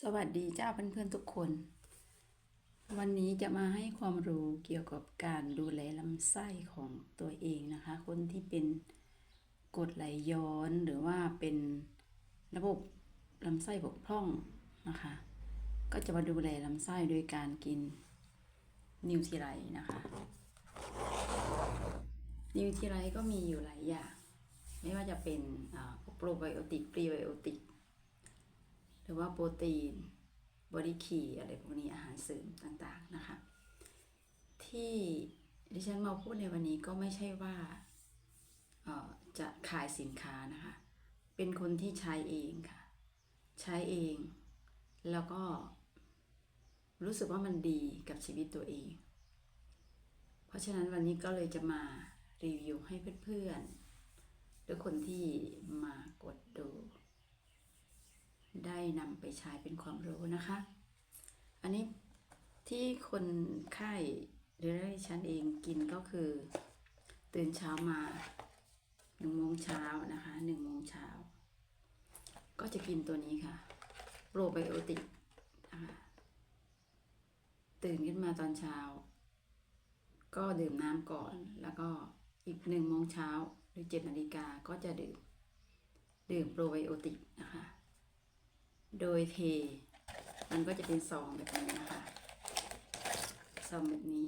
สวัสดีเจ้าเพื่อนๆทุกคน วันนี้จะมาให้ความรู้เกี่ยวกับการดูแลลำไส้ของตัวเองนะคะ คนที่เป็นกรดไหลย้อนหรือว่าเป็นระบบลำไส้บกพร่องนะคะ ก็จะมาดูแลลำไส้โดยการกินนิวทรีไลท์นะคะนิวทรีไลท์ก็มีอยู่หลายอย่าง ไม่ว่าจะเป็นโปรไบโอติกพรีไบโอติก หรือว่าโปรตีนบอดี้คีอะไรพวกนี้อาหารเสริมต่างๆนะคะ ที่ดิฉันมาพูดในวันนี้ก็ไม่ใช่ว่าจะขายสินค้านะคะ เป็นคนที่ใช้เองค่ะ ใช้เอง แล้วก็รู้สึกว่ามันดีกับชีวิตตัวเอง เพราะฉะนั้นวันนี้ก็เลยจะมารีวิวให้เพื่อนๆหรือคนที่มากดดู ได้นำไป ใช้เป็นความรู้นะคะ อันนี้ที่คนไข้หรือดิฉันเองกินก็คือ ตื่นเช้ามาหนึ่งโมงเช้านะคะหนึ่งโมงเช้าก็จะกินตัวนี้ค่ะโปรไบโอติกนะคะตื่นขึ้นมาตอนเช้า ก็ดื่มน้ำก่อนแล้วก็อีกหนึ่งโมงเช้าหรือเจ็ดนาฬิกาก็จะดื่ม ดื่มโปรไบโอติกนะคะ โดยเท มันก็จะเป็นซองแบบนี้นะคะ ซองแบบนี้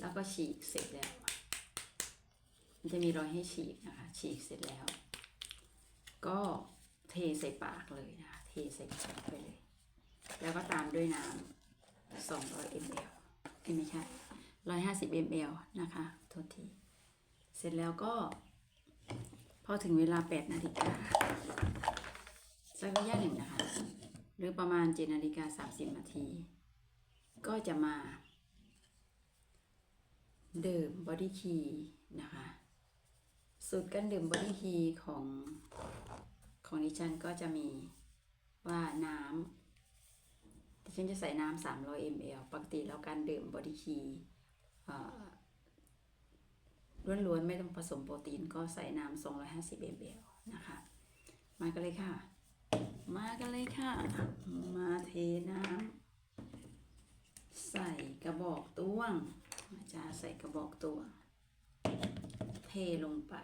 แล้วก็ฉีกเสร็จแล้ว มันจะมีรอยให้ฉีกนะคะ ฉีกเสร็จแล้ว ก็เทใส่ปากเลยนะคะเทใส่ปากไปเลย แล้วก็ตามด้วยน้ำ200 ml เอ้ยไม่ใช่150 ml นะคะ โทษที เสร็จแล้วก็ พอถึงเวลา8นาฬิกา สักระยะหนึ่งนะคะ หรือประมาณ7นาฬิกา30นาที ก็จะมา ดื่มบอดี้คีนะคะ สูตรการดื่มบอดี้คีของของดิฉันก็จะมีว่าน้ำดิฉันจะใส่น้ำ300 ml ปกติแล้วการดื่มบอดี้คีล้วนๆ ไม่ต้องผสมโปรตีนก็ใส่น้ำ250 ml นะคะ มากันเลยค่ะ มากันเลยค่ะ มาเทน้ำใส่กระบอกตวงอาจารย์ใส่กระบอกตวง เทลงไป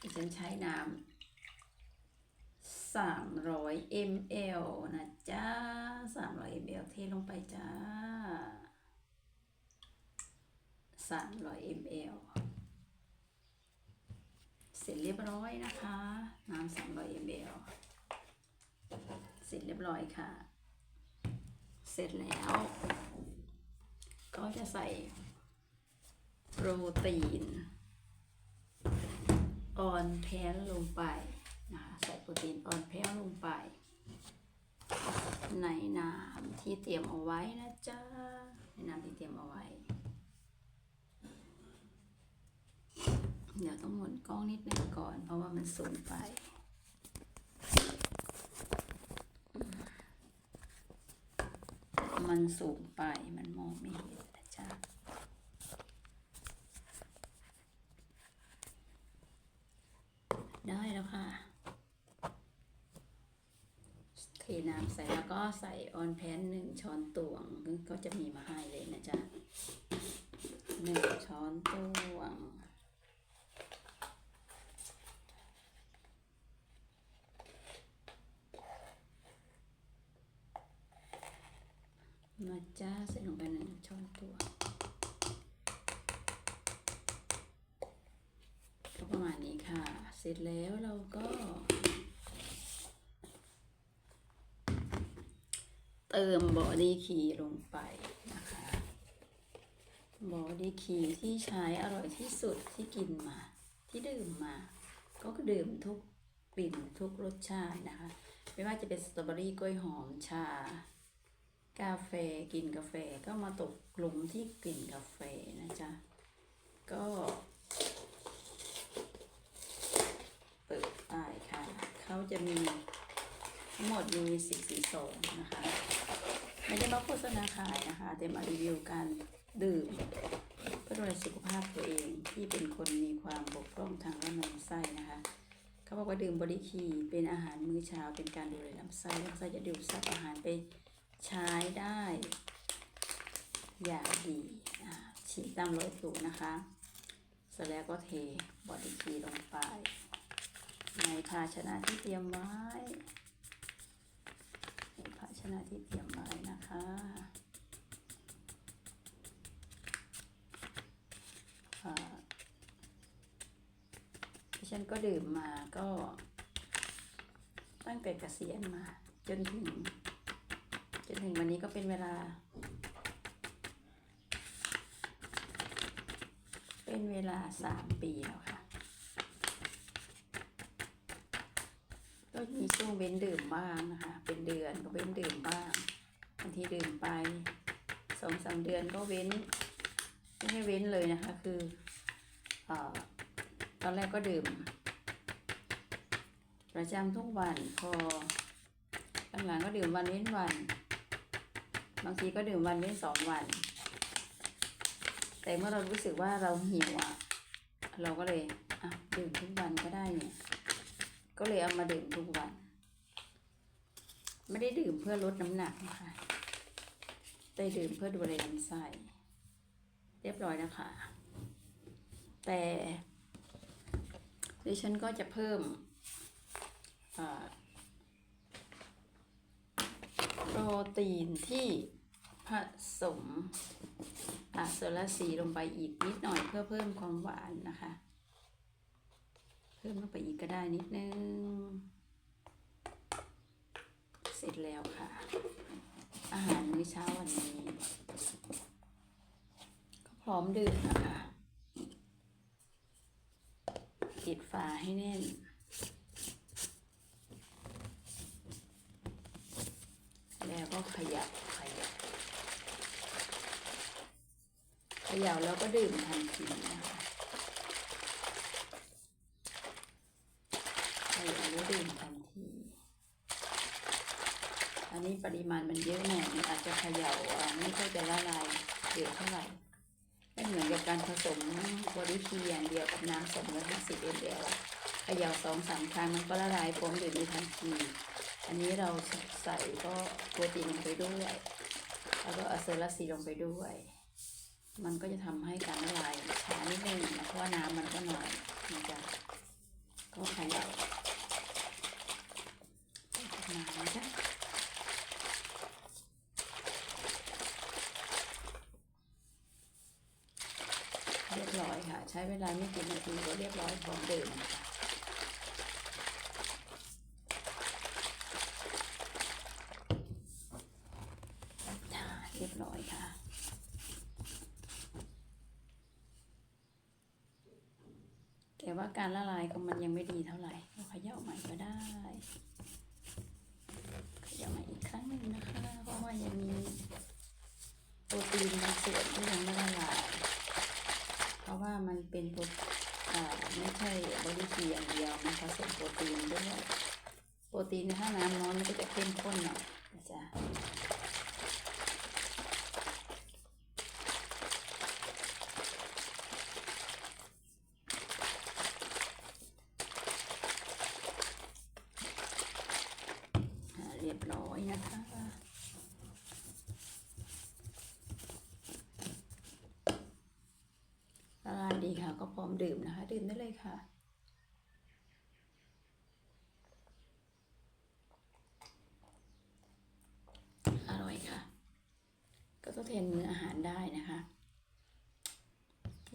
ดิฉันใช้น้ำสามร้อย ml นะจ้าสามร้อย ml เทลงไปจ้าสามร้อย ml ร็จเรียบร้อยนะคะ น้ำ300 ml เสร็จเรียบร้อยค่ะ เสร็จแล้ว ก็จะใส่โปรตีนออนแพนลงไปนะคะใส่โปรตีนออนแพนลงไป ในน้ำที่เตรียมเอาไว้นะจ๊ะในน้ำที่เตรียมเอาไว้ เดี๋ยวต้องหมุนกล้องนิดนึงก่อน เพราะว่ามันสูงไป มันสูงไปมันมองไม่เห็นนะจ๊ะได้แล้วค่ะเทน้ำใส่แล้วก็ใส่ออนแพนหนึ่งช้อนตวง ก็จะมีมาให้เลยนะจ๊ะหนึ่งช้อนตวง มาจ้าใส่ลงไปหนึ่งช้อนตัวก็ประมาณนี้ค่ะ เสร็จแล้วเราก็ เติมบอดี้คีลงไปนะคะบอดี้คีที่ใช้อร่อยที่สุดที่กินมา ที่ดื่มมา ก็ดื่มทุกกลิ่นทุกรสชาตินะคะ ไม่ว่าจะเป็นสตรอเบอรี่กล้วยหอมชา กาแฟกินกาแฟก็มาตกหลุมที่กลิ่นกาแฟนะจ๊ะ ก็ เปิดป้ายค่ะ เขาจะมีทั้งหมดมีสิบสี่ซองนะคะ ไม่ได้มาโฆษณาขายนะคะ แต่มารีวิวการดื่มเพื่อดูแลสุขภาพตัวเองที่เป็นคนมีความบกพร่องทางด้านลำไส้นะคะเขาบอกว่าดื่มบริคีเป็นอาหารมื้อเช้าเป็นการดูแลลำไส้ลำไส้จะดูดซับอาหารไป ใช้ได้อย่างดีฉีดตามรอยถูกนะคะเสร็จแล้วก็เทบอดี้คีลงไป ในภาชนะที่เตรียมไว้ในภาชนะที่เตรียมไว้นะคะอ่าดิฉันก็ดื่มมาก็ตั้งแต่เกษียณมาจนถึง ถึงวันนี้ก็เป็นเวลา เป็นเวลาสามปีแล้วค่ะ ก็มีช่วงเว้นดื่มบ้างนะคะ เป็นเดือนก็เว้นดื่มบ้างบางทีดื่มไปสองสามเดือนก็เว้น ไม่ให้เว้นเลยนะคะ คือเออตอนแรกก็ดื่ม ประจำทุกวันพอหลังๆก็ดื่มวันเว้นวัน บางทีก็ดื่มวันเว้นสองวัน แต่เมื่อเรารู้สึกว่าเราหิวอะ เราก็เลยอะดื่มทุกวันก็ได้เนี่ย ก็เลยเอามาดื่มทุกวัน ไม่ได้ดื่มเพื่อลดน้ำหนักนะคะแต่ดื่มเพื่อดูแลลำไส้เรียบร้อยนะคะ แต่ดิฉันก็จะเพิ่มอ่า โปรตีนที่ผสมอะโซลาซีลงไปอีกนิดหน่อยเพื่อเพิ่มความหวานนะคะ เพิ่มลงไปอีกก็ได้นิดนึง เสร็จแล้วค่ะ อาหารมื้อเช้าวันนี้ ก็พร้อมดื่มนะคะปิดฝาให้แน่น แล้วก็ขยับขยับเขย่าแล้วก็ดื่มทันทีนะคะเขย่าแล้วดื่มทันที อันนี้ปริมาณมันเยอะหน่อยอาจจะเขย่าอ่าไม่ค่อยจะละลายเยอะเท่าไหร่ไม่เหมือนกับการผสมบริคีอย่างเดียวกับน้ำสองร้อยห้าสิบมลเขย่าสองสามครั้งมันก็ละลายพร้อมดื่มในทันที อันนี้เราใส่ก็โปรตีนลงไปด้วย แล้วก็อะเซลาซีลงไปด้วย มันก็จะทำให้การละลายช้านิดนึงนะเพราะว่าน้ำมันก็น้อยนะจ๊ะก็ขย่าน้ำนะจ๊ะเรียบร้อยค่ะ ใช้เวลาไม่กี่นาทีก็เรียบร้อยพร้อมดื่มค่ะอ่าเรียบร้อยค่ะ แต่ว่า การละลายของมันยังไม่ดีเท่าไหร่เราขย่าใหม่ก็ได้ขย่าใหม่อีกครั้งหนึ่งนะคะ เพราะว่ายังมีโปรตีนบางส่วนที่ยังไม่ละลายเพราะว่ามันเป็นโปรอ่าไม่ใช่บริกีอย่างเดียวมันผสมโปรตีนด้วยโปรตีนถ้าน้ำน้อยมันก็จะเข้มข้นหน่อยนะจ๊ะอ่าเรียบร้อยนะคะ ละลายดีค่ะ ก็พร้อมดื่มนะคะ ดื่มได้เลยค่ะ อร่อยค่ะ ก็ทดแทนมื้ออาหารได้นะคะ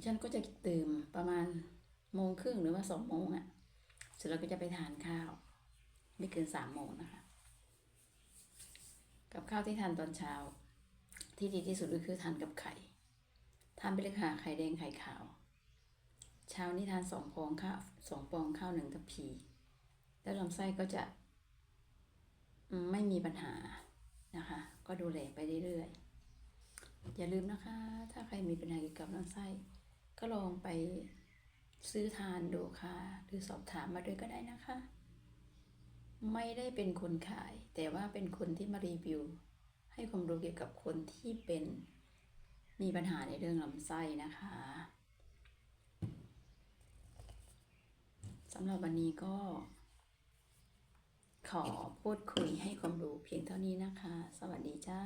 ฉันก็จะตื่มประมาณโมงครึ่งหรือว่าสองโมงอะ่ะ เสร็จแล้วก็จะไปทานข้าว ไม่เกินสามโมงนะคะ กับข้าวที่ทานตอนเช้า ที่ดีที่สุดก็คือทานกับไข่ ทานไปเลยค่ะไข่แดงไข่ขาว เช้านี้ทานสองฟองข้าวสองฟองข้าวหนึ่งทัพพีแล้วลำไส้ก็จะไม่มีปัญหานะคะ ก็ดูแลไปเรื่อยๆ อย่าลืมนะคะ ถ้าใครมีปัญหาเกี่ยวกับลำไส้ ก็ลองไปซื้อทานดูค่ะ หรือสอบถามมาด้วยก็ได้นะคะ ไม่ได้เป็นคนขาย แต่ว่าเป็นคนที่มารีวิว ให้ความรู้เกี่ยวกับคนที่เป็นมีปัญหาในเรื่องลำไส้นะคะ สำหรับวันนี้ก็ ขอพูดคุยให้ความรู้เพียงเท่านี้นะคะ สวัสดีจ้า